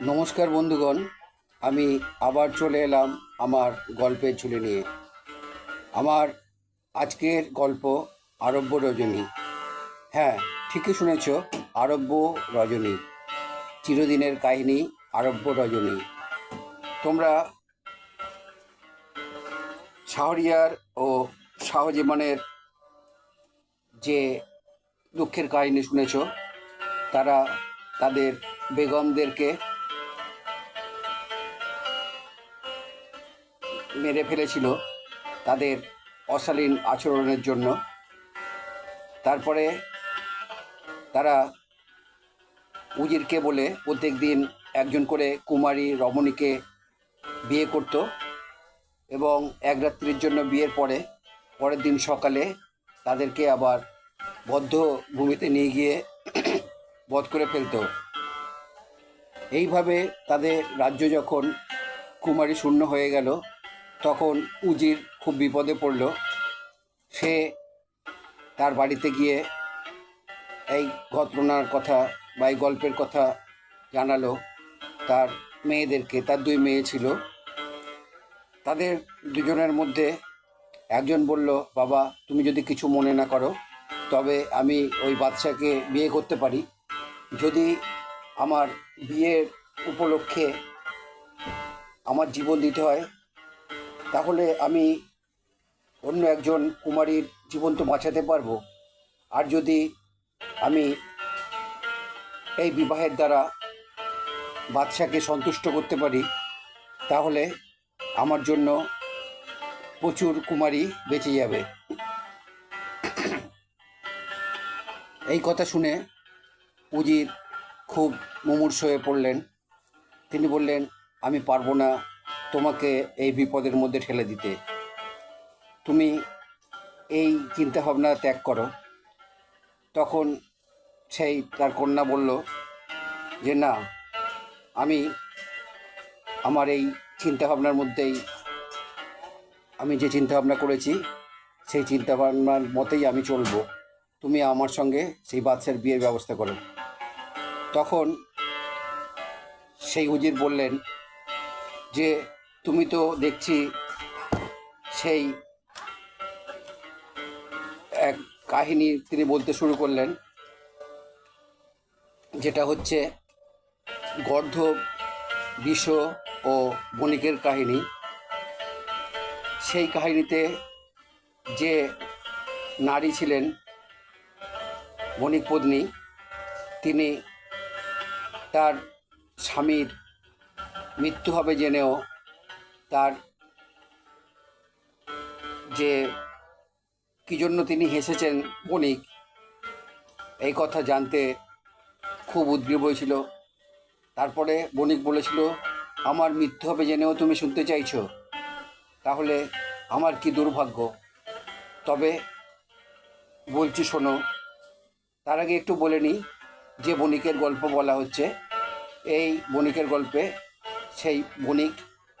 নমস্কার বন্ধুগণ, আমি আবার চলে এলাম আমার গল্পের ঝুলি নিয়ে। আমার আজকের গল্প আরব্য রজনী। হ্যাঁ ঠিকই শুনেছ, আরব্য রজনী। চিরদিনের কাহিনী আরব্য রজনী। তোমরা শাহরিয়ার ও শাহজিমানের যে দুঃখের কাহিনী শুনেছ, তারা তাদের বেগমদেরকে মেরে ফেলেছিল তাদের অশালীন আচরণের জন্য। তারপরে তারা উজিরকে বলে প্রত্যেক দিন একজন করে কুমারী রমণীকে বিয়ে করত এবং এক রাত্রির জন্য বিয়ের পরে পরের দিন সকালে তাদেরকে আবার বদ্ধ ভূমিতে নিয়ে গিয়ে বধ করে ফেলতো। এইভাবে তাদের রাজ্য যখন কুমারী শূন্য হয়ে গেল তখন উজির খুব বিপদে পড়ল। সে তার বাড়িতে গিয়ে এই ঘটনার কথা বা এই গল্পের কথা জানালো। তার মেয়েদেরকে, তার দুই মেয়ে ছিল। তাদের দুজনের মধ্যে একজন বলল, বাবা, তুমি যদি কিছু মনে না করো, তবে আমি ওই বাচ্চাকে বিয়ে করতে পারি। যদি আমার বিয়ের উপলক্ষে আমার জীবন দিতে হয় তাহলে আমি অন্য একজন কুমারীর জীবন তো বাঁচাতে পারব। আর যদি আমি এই বিবাহের দ্বারা বাদশাকে সন্তুষ্ট করতে পারি, তাহলে আমার জন্য প্রচুর কুমারী বেঁচে যাবে। এই কথা শুনে উজির খুব মুমূর্ষ হয়ে পড়লেন। তিনি বললেন, আমি পারব না তোমাকে এই বিপদের মধ্যে ঠেলে দিতে। তুমি এই চিন্তাভাবনা ত্যাগ করো। তখন সেই তার কন্যা বলল, যে না, আমি আমার এই চিন্তাভাবনার মধ্যেই, আমি যে চিন্তাভাবনা করেছি, সেই চিন্তাভাবনার মতেই আমি চলবো। তুমি আমার সঙ্গে সেই বাচ্চার বিয়ের ব্যবস্থা করো। তখন সেই উজির বললেন, যে তুমি তো দেখছি সেই এক কাহিনী তিনি বলতে শুরু করলেন, যেটা হচ্ছে গর্ধ, বিষ ও বণিকের কাহিনী। সেই কাহিনীতে যে নারী ছিলেন বণিক পত্নী, তিনি তার স্বামীর মৃত্যু হবে জেনেও তার যে কী জন্য তিনি হেসেছেন বণিক, এই কথা জানতে খুব উদ্গ্রীব হয়েছিল। তারপরে বণিক বলেছিল, আমার মৃত্যু হবে জেনেও তুমি শুনতে চাইছো। তাহলে আমার কি দুর্ভাগ্য? তবে বলছি শোনো, তার আগে একটু বলে নিই যে বণিকের গল্প বলা হচ্ছে। এই বণিকের গল্পে সেই বণিক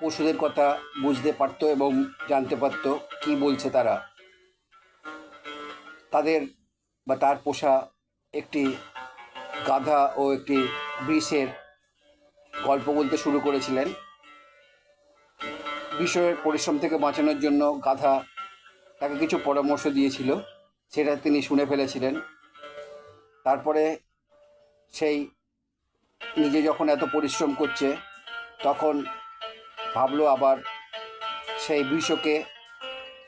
পশুদের কথা বুঝতে পারতো এবং জানতে পারতো কি বলছে তারা। তাদের বা তার পোষা একটি গাধা ও একটি বৃষের গল্প বলতে শুরু করেছিলেন। বিষয়ের পরিশ্রম থেকে বাঁচানোর জন্য গাধা তাকে কিছু পরামর্শ দিয়েছিল, সেটা তিনি শুনে ফেলেছিলেন। তারপরে সেই নিজে যখন এত পরিশ্রম করছে, তখন ভাবলো আবার সেই বৃষকে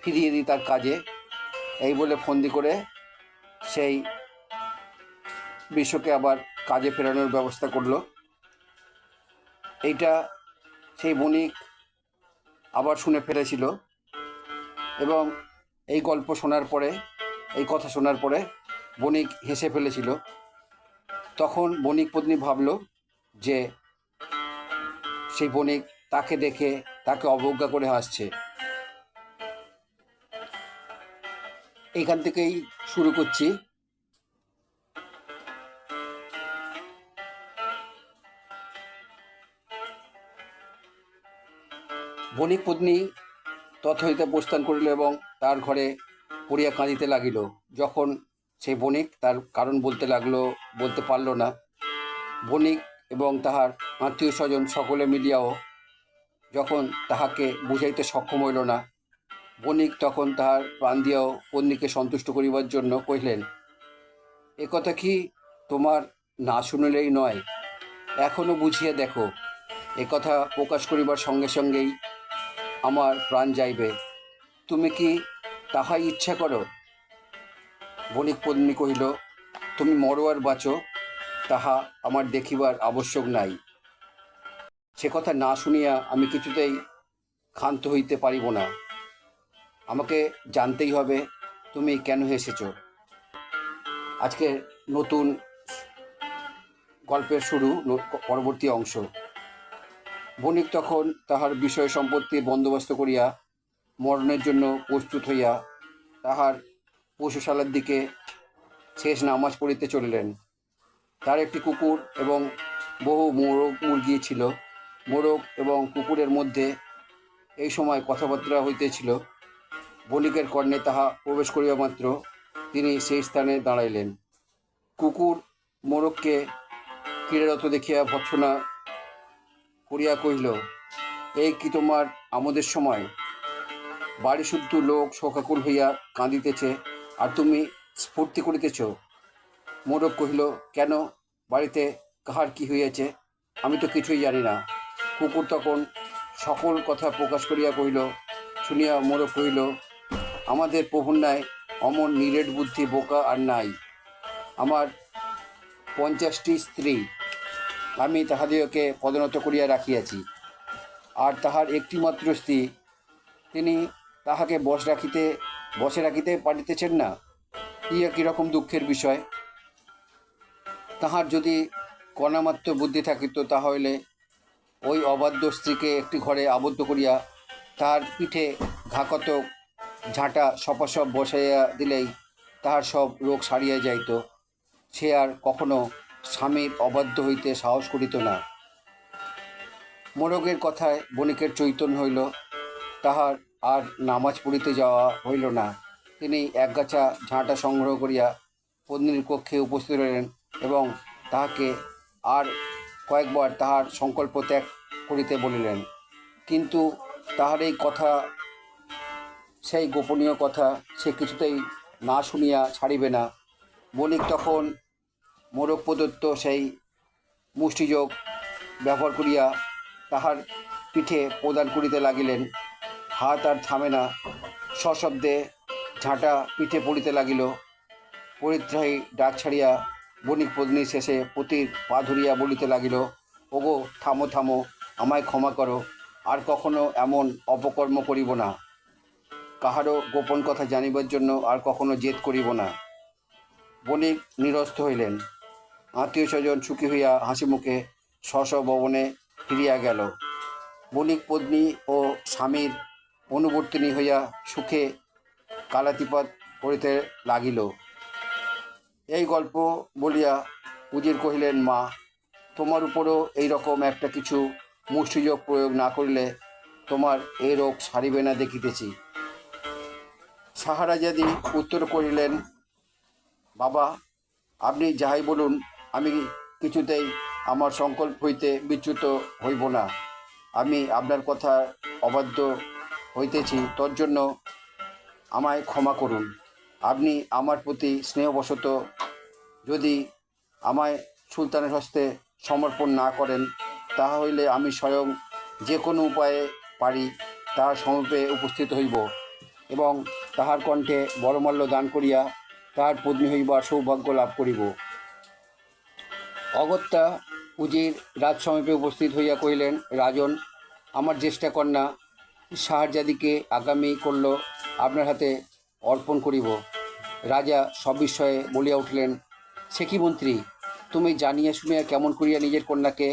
ফিরিয়ে দিই তার কাজে। এই বলে ফন্দি করে সেই বিশ্বকে আবার কাজে ফেরানোর ব্যবস্থা করল। এইটা সেই বণিক আবার শুনে ফেলেছিল এবং এই গল্প শোনার পরে, এই কথা শোনার পরে বণিক হেসে ফেলেছিল। তখন বণিক পত্নী ভাবল যে সেই বণিক তাকে দেখে তাকে অবজ্ঞা করে হাসছে। এখান থেকেই শুরু করছি। বণিক পত্নী তথ হইতে প্রস্থান করিল এবং তার ঘরে পড়িয়া কাঁদিতে লাগিল। যখন সেই বণিক তার কারণ বলতে লাগল, বলতে পারল না, বণিক এবং তাহার আত্মীয় স্বজন সকলে মিলিয়াও যখন তাহাকে বুঝাইতে সক্ষম হইল না, বণিক তখন তাহার প্রাণ দিয়াও পত্নীকে সন্তুষ্ট করিবার জন্য কহিলেন একথা কি তোমার না শুনিলেই নয়? এখনও বুঝিয়ে দেখো একথা প্রকাশ করিবার সঙ্গে সঙ্গেই আমার প্রাণ যাইবে। তুমি কি তাহাই ইচ্ছা করো? বণিক পত্নী কহিল, তুমি মরো আর বাঁচো, তাহা আমার দেখিবার আবশ্যক নাই। সে কথা না শুনিয়া আমি কিছুতেই ক্ষান্ত হইতে পারিব না। আমাকে জানতেই হবে তুমি কেন এসেছ। আজকে নতুন গল্পের শুরু পরবর্তী অংশ। বণিক তখন তাহার বিষয় সম্পত্তি বন্দোবস্ত করিয়া মরণের জন্য প্রস্তুত হইয়া তাহার পশুশালার দিকে শেষ নামাজ পড়িতে চলিলেন। তার একটি কুকুর এবং বহু মোরগ মুরগি ছিল। মোরগ এবং কুকুরের মধ্যে এই সময় কথাবার্তা হইতেছিল। বণিকের কর্ণে তাহা প্রবেশ করিবা মাত্র তিনি সেই স্থানে দাঁড়াইলেন। কুকুর মোরগকে ক্রীড়ারত দেখিয়া ভৎসনা করিয়া কহিল, এই কি তোমার আমাদের সময়? বাড়ি শুদ্ধ লোক শোকাকুল হইয়া কাঁদিতেছে, আর তুমি স্ফূর্তি করিতেছ? মোরগ কহিল, কেন? বাড়িতে কাহার কি হইয়াছে? আমি তো কিছুই জানি না। কুকুর তখন সকল কথা প্রকাশ করিয়া কহিল, শুনিয়া মোরগ কহিল, আমাদের প্রভুর ন্যায় অমন নিরেট বুদ্ধি বোকা আর নাই। আমার পঞ্চাশটি স্ত্রী, আমি তাহাদিওকে পদনত করিয়া রাখিয়াছি। আর তাহার একটিমাত্র স্ত্রী, তিনি তাহাকে বস রাখিতে বসে রাখিতে পারিতেছেন না। ইয়া কীরকম দুঃখের বিষয়? তাহার যদি কণামাত্র বুদ্ধি থাকিত তাহলে ওই অবাধ্য স্ত্রীকে একটি ঘরে আবদ্ধ করিয়া তাহার পিঠে ঘাকতক ঝাঁটা সপাসপ বসাইয়া দিলেই তাহার সব রোগ সারিয়া যাইত। সে আর কখনো স্বামীর অবাধ্য হইতে সাহস করিত না। মোরগের কথায় বণিকের চৈতন্য হইল, তাহার আর নামাজ পড়িতে যাওয়া হইল না। তিনি একগাছা ঝাঁটা সংগ্রহ করিয়া পত্নীর কক্ষে উপস্থিত রইলেন এবং তাহাকে আর কয়েকবার তাহার সংকল্প ত্যাগ করিতে বলিলেন। কিন্তু তাহার এই কথা, সেই গোপনীয় কথা সে কিছুতেই না শুনিয়া ছাড়িবে না। বণিক তখন মোরগ প্রদত্ত সেই মুষ্টিযোগ ব্যবহার করিয়া তাহার পিঠে প্রদান করিতে লাগিলেন। হাত আর থামে না। সশব্দে ঝাঁটা পিঠে পড়িতে লাগিল। পরিত্রাহী ডাক ছাড়িয়া বণিক পত্নী শেষে পতির পা ধরিয়া বলিতে লাগিল, ওগো, থামো থামো, আমায় ক্ষমা করো, আর কখনো এমন অপকর্ম করিব না। কাহারও গোপন কথা জানিবার জন্য আর কখনো জেদ করিব না। বণিক নিরস্ত হইলেন। আত্মীয় স্বজন সুখী হইয়া হাসি মুখে স্ব স্ব ভবনে ফিরিয়া গেল। বণিক পত্নী ও স্বামীর অনুবর্তিনী হইয়া সুখে কালাতিপাত করিতে লাগিল। এই গল্প বলিয়া উজির কহিলেন, মা, তোমার উপরও এই রকম একটা কিছু মুষ্টিযোগ প্রয়োগ না করিলে তোমার এই রোগ সারিবে না দেখিতেছি। সাহারাজাদি উত্তর করিলেন, বাবা, আপনি যাহাই বলুন, আমি কিছুতেই আমার সংকল্প হইতে বিচ্যুত হইব না। আমি আপনার কথা অবাধ্য হইতেছি তোর জন্য আমায় ক্ষমা করুন। আপনি আমার প্রতি স্নেহবশত যদি আমায় সুলতানের হস্তে সমর্পণ না করেন তাহা হইলে আমি স্বয়ং যে কোনো উপায়ে পারি তাহার সমীপে উপস্থিত হইব এবং তাহার কণ্ঠে বড়মাল্য দান করিয়া তাহার পত্নী হইবার সৌভাগ্য লাভ করিব। অগত্যা উজির রাজ সমীপে উপস্থিত হইয়া কহিলেন, রাজন, আমার জ্যেষ্ঠা কন্যা শাহজাদিকে আগামী করল, আপনার হাতে অর্পণ করিব। রাজা সবিস্ময়ে বলিয়া উঠিলেন, সে কি মন্ত্রী? তুমি জানিয়া শুনিয়া কেমন করিয়া নিজের কন্যাকে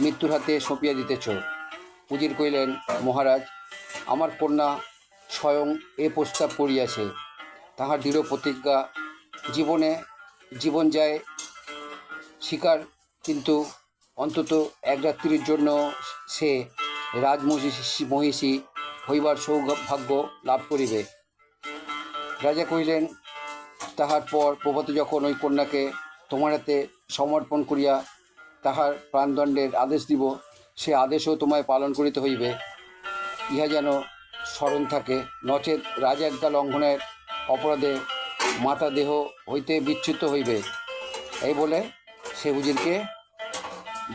মৃত্যুর হাতে সঁপিয়া দিতেছ? উজির কহিলেন, মহারাজ, আমার কন্যা স্বয়ং এ প্রস্তাব করিয়াছে। তাহার দৃঢ় প্রতিজ্ঞা জীবনে জীবন যায় শিকার, কিন্তু অন্তত এক রাত্রির জন্য সে রাজমহিষী মহিষী হইবার সৌভাগ্য লাভ করিবে। রাজা কহিলেন তাহার পর প্রভাতে যখন ওই কন্যাকে তোমার হাতে সমর্পণ করিয়া তাহার প্রাণদণ্ডের আদেশ দিব, সে আদেশও তোমায় পালন করিতে হইবে। ইহা যেন স্মরণ থাকে। নচেত রাজাজ্ঞা লঙ্ঘনের অপরাধে মাতা দেহ হইতে বিচ্যুত হইবে। এই বলে সে উজিরকে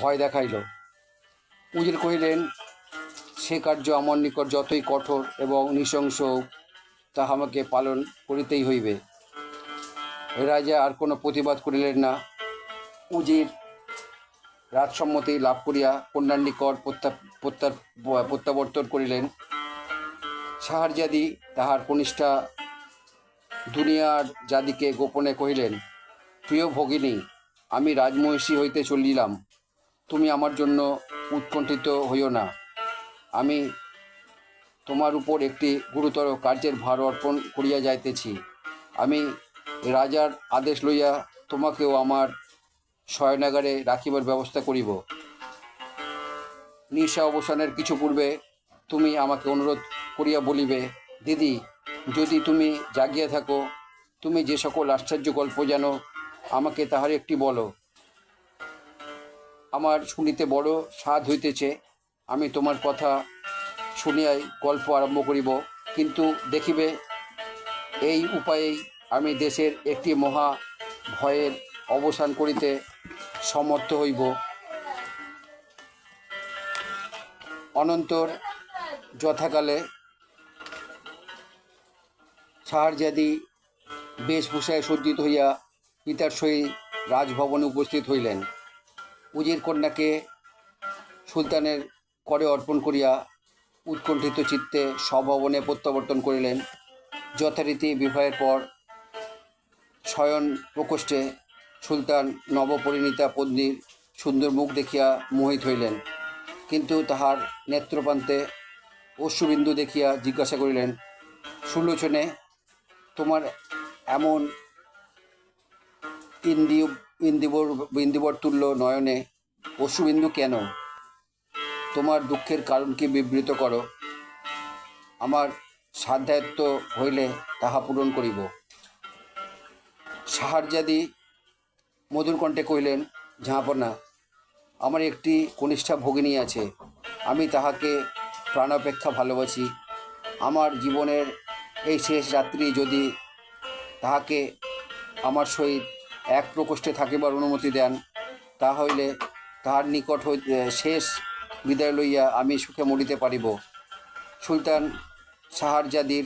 ভয় দেখাইল। উজির কহিলেন, সে কার্য আমার নিকট যতই কঠোর এবং নৃশংস তাহা আমাকে পালন করিতেই হইবে। রাজা আর কোনো প্রতিবাদ করিলেন না। উজির রাজসম্মতি লাভ করিয়া কন্যার নিকট প্রত্যা- প্রত্যা- প্রত্যাবর্তন করিলেন। সাহারজাদি তাহার কনিষ্ঠা দুনিয়ার জাদিকে গোপনে কহিলেন, প্রিয় ভগিনী, আমি রাজমহিষী হইতে চলিলাম। তুমি আমার জন্য উৎকণ্ঠিত হইও না। আমি তোমার উপর একটি গুরুতর কার্যের ভার অর্পণ করিয়া যাইতেছি। আমি রাজার আদেশ লইয়া তোমাকেও আমার শয়নাগারে রাখিবার ব্যবস্থা করিব। নিশা অবসানের কিছু পূর্বে তুমি আমাকে অনুরোধ করিয়া বলিবে, দিদি, যদি তুমি জাগিয়া থাকো, তুমি যে সকল আশ্চর্য গল্প জানো, আমাকে তাহার একটি বলো। আমার শুনিতে বড় স্বাদ হইতেছে, আমি তোমার কথা শুনিয়াই গল্প আরম্ভ করিব, কিন্তু দেখিবে, এই উপায়েই আমি দেশের একটি মহা ভয়ের অবসান করিতে সমর্থ হইব। অনন্তর যথাকালে শাহরজাদি বেশভূষায় সজ্জিত হইয়া পিতার সহিত রাজভবনে উপস্থিত হইলেন। উজির কন্যাকে সুলতানের করে অর্পণ করিয়া উৎকণ্ঠিত চিত্তে স্বভবনে প্রত্যাবর্তন করিলেন। যথারীতি বিবাহের পর শয়ন প্রকোষ্ঠে সুলতান নবপরিণীতা পত্নীর সুন্দর মুখ দেখিয়া মোহিত হইলেন। কিন্তু তাহার নেত্রপ্রান্তে অশ্রুবিন্দু দেখিয়া জিজ্ঞাসা করিলেন সুলোচনে তোমার এমন ইন্দি, ইন্দিবর ইন্দিবর তুল্য নয়নে অশ্রুবিন্দু কেন? তোমার দুঃখের কারণ কি বিবৃত করো। আমার সাধ্যায়ত্ত হইলে তাহা পূরণ করিব। সাহারজাদি মধুর কণ্ঠে কহিলেন, ঝাঁপনা, আমার একটি কনিষ্ঠা ভগিনী আছে। আমি তাহাকে প্রাণাপেক্ষা ভালোবাসি। আমার জীবনের এই শেষ রাত্রি যদি তাহাকে আমার সহিত এক প্রকোষ্ঠে থাকিবার অনুমতি দেন তা হইলে তাহার নিকট হইতে শেষ বিদায় লইয়া আমি সুখে মরিতে পারিব। সুলতান সাহারজাদির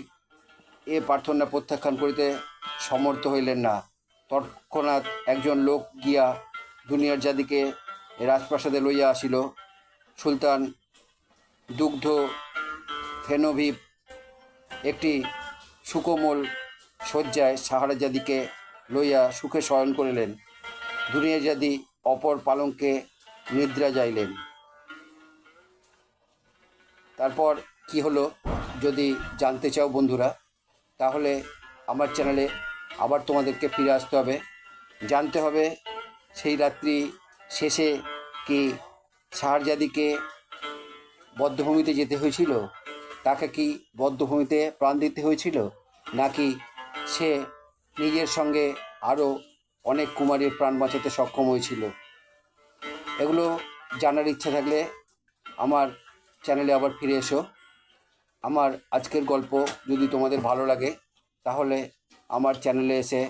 এ প্রার্থনা প্রত্যাখ্যান করিতে সমর্থ হইলেন না। তৎক্ষণাৎ একজন লোক গিয়া দুনিয়ার জাদিকে রাজপ্রাসাদে লইয়া আসিল। সুলতান দুগ্ধ ফেনোভিপ একটি সুকোমল শয্যায় সাহারাজাদিকে লইয়া সুখে শয়ন করিলেন। দুনিয়াজাদি অপর পালঙ্কে নিদ্রা যাইলেন। তারপর কি হলো যদি জানতে চাও বন্ধুরা, তাহলে আমার চ্যানেলে আবার তোমাদেরকে ফিরে আসতে হবে। জানতে হবে সেই রাত্রি শেষে কি শাহজাদিকে বদ্ধভূমিতে যেতে হয়েছিল? তাকে কি বদ্ধভূমিতে প্রাণ দিতে হয়েছিল? নাকি সে নিজের সঙ্গে আরও অনেক কুমারীর প্রাণ বাঁচাতে সক্ষম হয়েছিল? এগুলো জানার ইচ্ছা থাকলে আমার চ্যানেলে আবার ফিরে এসো। আমার আজকের গল্প যদি তোমাদের ভালো লাগে, তাহলে আমার চ্যানেলে এসে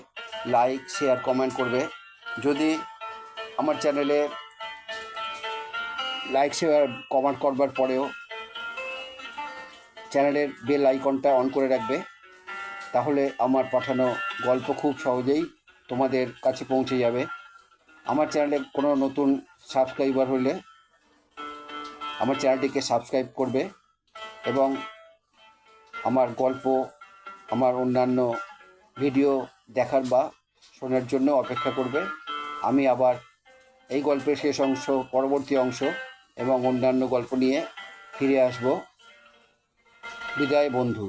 লাইক শেয়ার কমেন্ট করবে। যদি আমার চ্যানেলে লাইক শেয়ার কমেন্ট করবার পরেও চ্যানেলের বেল আইকনটা অন করে রাখবে, তাহলে আমার পাঠানো গল্প খুব সহজেই তোমাদের কাছে পৌঁছে যাবে। আমার চ্যানেলে কোনো নতুন সাবস্ক্রাইবার হলে আমার চ্যানেলটিকে সাবস্ক্রাইব করবে এবং আমার গল্প, আমার অন্যান্য ভিডিও দেখার বা শোনার জন্য অপেক্ষা করবে। আমি আবার এই গল্পের শেষ অংশ, পরবর্তী অংশ এবং অন্যান্য গল্প নিয়ে ফিরে আসব। বিদায় বন্ধু।